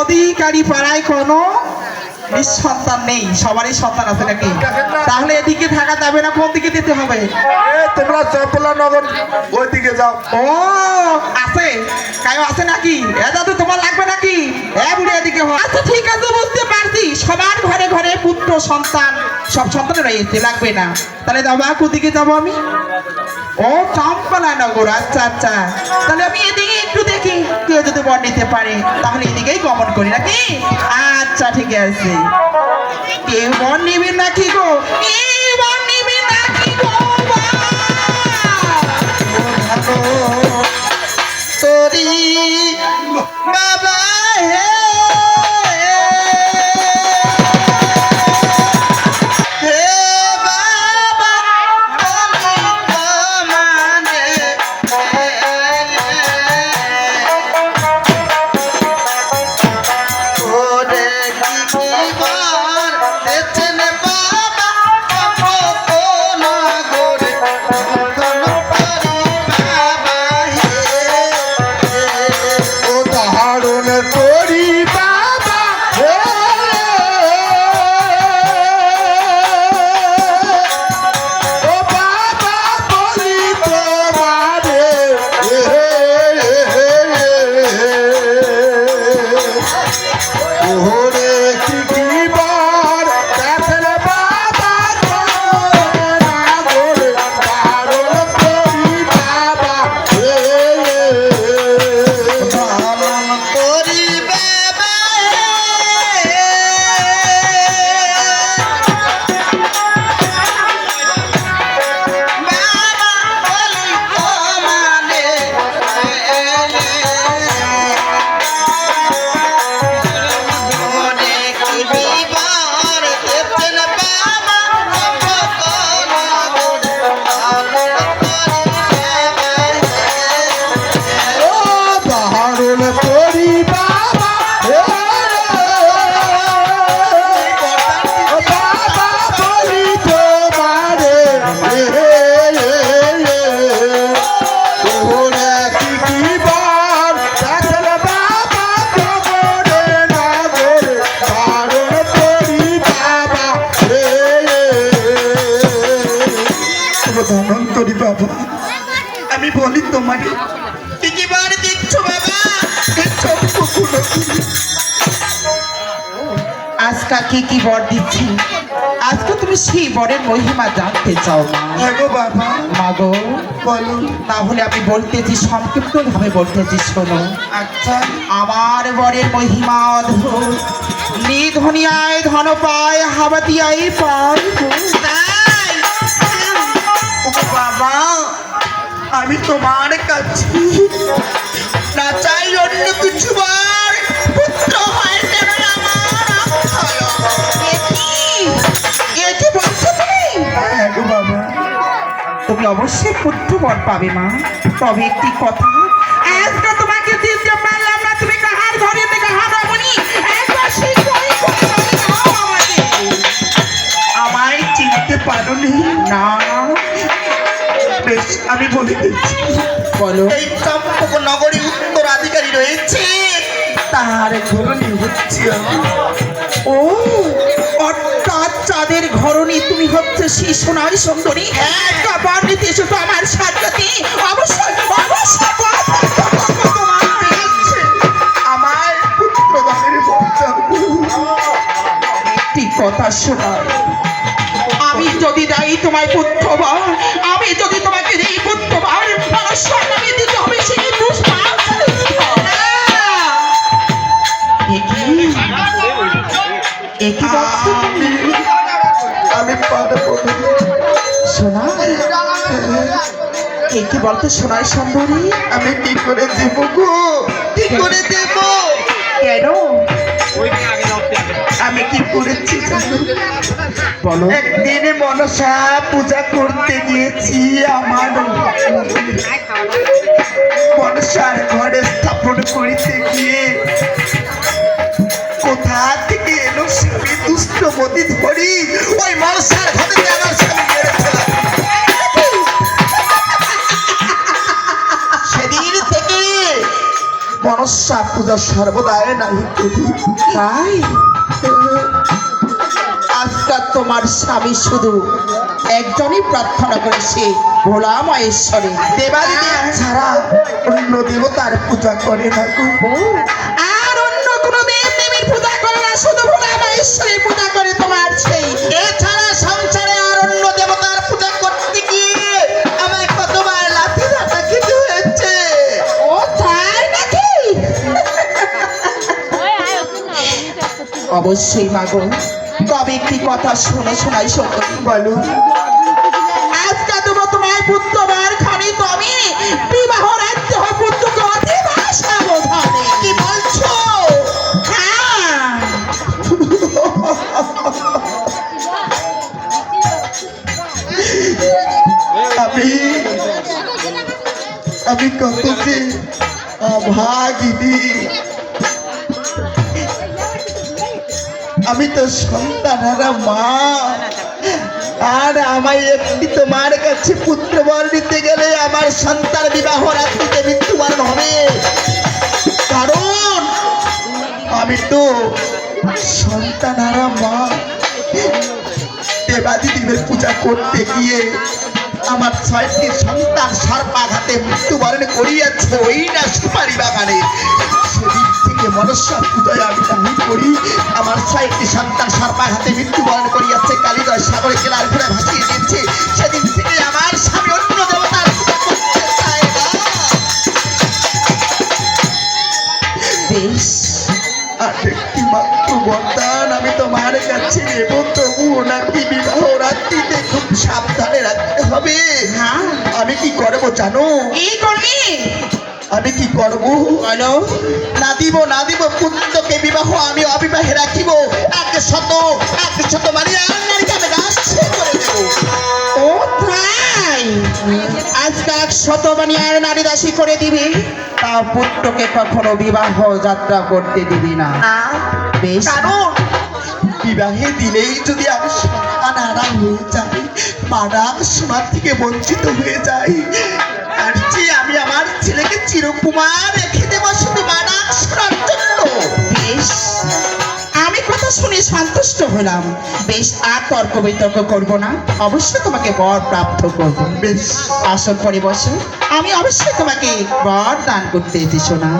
অধিকারী পাড়ায় কোনো নিঃসন্তান নেই। সবারই সন্তান আছে নাকি? তাহলে এদিকে থাকা যাবে না কোন দিকে যেতে হবে? তোমরা চপলা নগর ওইদিকে যাও। ও আছে। কায়ো আছে নাকি? এ দাদু তোমার লাগবে নাকি? এ বুড়ি এদিকে। আচ্ছা ঠিক আছে বুঝতে পারছি। সবার ঘরে ঘরে পুত্র সন্তান সব সন্তান রয়েছে লাগবে না। তাহলে দাবা কোদিকে যাব আমি? ও চম্পলা নগর আচ্ছা আচ্ছা। তাহলে আমি এদিকে একটু দেখি কেউ যদি বর নিতে পারে, তাহলে এদিকেই গমন করি, নাকি? আচ্ছা ঠিক আছে। কেউ বর নিবে নাকি গো? কেউ বর ওরে কি বলি তোমাকে কি কি বার দিচ্ছ বাবা কি কি বর দিচ্ছি? আজকে তুমি সেই বরের মহিমা জানতে চাও বাবা। মাগো বলো। তাহলে আমি বলতেছি সংক্ষিপ্ত ভাবে বলতেছি শোনো। আচ্ছা। আমার বরের মহিমা অদ্ভুত। নিধনিয়ায় ধন পায় হাবাতিয়াই পায়। বাবা আমি তোমার কাছে। না চাই অন্য কিছু তুমি? হ্যাঁ অবশ্যই পুত্র বর পাবে মা। তবে একটি কথা বলে। বলো এই চম্পক নগরী উত্তরাধিকারী রয়েছে। তার ঘরণী হচ্ছে আমি। ও অর্থাৎ চাঁদের ঘরণী। তুমি হচ্ছে সেই সোনার সুন্দরী। নিতে এসো তো আমার সাথে অবশ্যই অবশ্যই আমার পুত্র একটি কথা শোনায় আমি যদি দেই তোমায় পুত্র আমি যদি তোমাকে আমি। সোনা কে কি বলতো সোনার সুন্দরী আমি কি করে দেব গো কি করে দেব কেন আমি কি করেছি? বলো। একদিনে মনসা পূজা করতে গিয়েছি আমার মনসার ঘরে স্থাপন করিতে গিয়ে। কোথা থেকে এলো স্বামী দুষ্টমতি ধরি? ওই মনসার ঘরে আমার স্বামী মেরে সেদিন থেকে মনসা মনস্যা পূজা সর্বদায় নাই তাই? আজকাল তোমার স্বামী শুধু একজনই প্রার্থনা করেছে ভোলা মহেশ্বরী। দেবাদিদেব ছাড়া অন্য দেবতার পূজা করে না আর অন্য কোনো দেব দেবীর পূজা করে না শুধু ভোলা মহেশ্বরীর পূজা করে তোমার সেই। এছাড়া সংসারে আর অন্য দেবতার পূজা করতে গিয়ে আমায় কতবার লাথি ঝাঁটা খেতে হয়েছে। ও তাই নাকি? অবশ্যই মাগো তবে একটি কথা শোনো, শোনাই শোনো বলো। আজকে দেবো তোমার পুত্রবার খানি তুমি বিবাহ রাখতে হয় কি বলছো? হ্যাঁ। আমি আমি কত যে অভাগিনী আমি তো সন্তানারা মা। আর আমায় একটি তোমার কাছে পুত্র বর নিতে গেলে আমার সন্তান বিবাহ রাত্রিতে মৃত্যুবরণ হবে। কারণ আমি তো সন্তানারা মা। দেবাদি দেবের পূজা করতে গিয়ে আমার ছয়টি সন্তান সর্পাঘাতে মৃত্যুবরণ করিয়াছে, ওই না সুপারি বাগানে। সেদিন থেকে মনস্যা পূজায় আমি নাহি করি। আমার ছয়টি সন্তান সর্পাঘাতে মৃত্যুবরণ করিয়াছে কালীদয় সাগরে কেলার ঘুরে ভাসিয়ে দিয়েছে। সেদিন থেকে আমার স্বামী অন্য দেবতার পূজা করতে চায় না। বেশ আর একটি মাত্র বরদান আমি তোমার কাছে নেব তবুও নাকি বিবাহ রাত্রিতে খুব সাবধানে রাখতে হবে। হ্যাঁ। আমি কি করব জানো? কি করবি? আমি কি করব? বলো। না দিব না দিব পুত্রকে বিবাহ আমি অবিবাহে রাখিব। এক শত এক শত মানে আর নারীকে আমি রাষ্ট্রে করে দেব। ও তাই? আজকে এক শতবাণী আর নারী দাসী করে দিবি তা পুত্রকে কখনো বিবাহ যাত্রা করতে দিবি না। বেশ। কারণ? বিবাহে দিলেই যদি আমি হয়ে যাই থেকে বঞ্চিত হয়ে যাই আর যে আমি আমার ছেলেকে চিরকুমার রেখে দেবো শুধু মানাক জন্য। বেশ আমি কথা শুনে সন্তুষ্ট হলাম। বেশ আর তর্ক বিতর্ক করব না। অবশ্যই তোমাকে বর প্রাপ্ত করব। বেশ। আসল পরে বসে। আমি অবশ্যই তোমাকে বর দান করতে এসেছ না।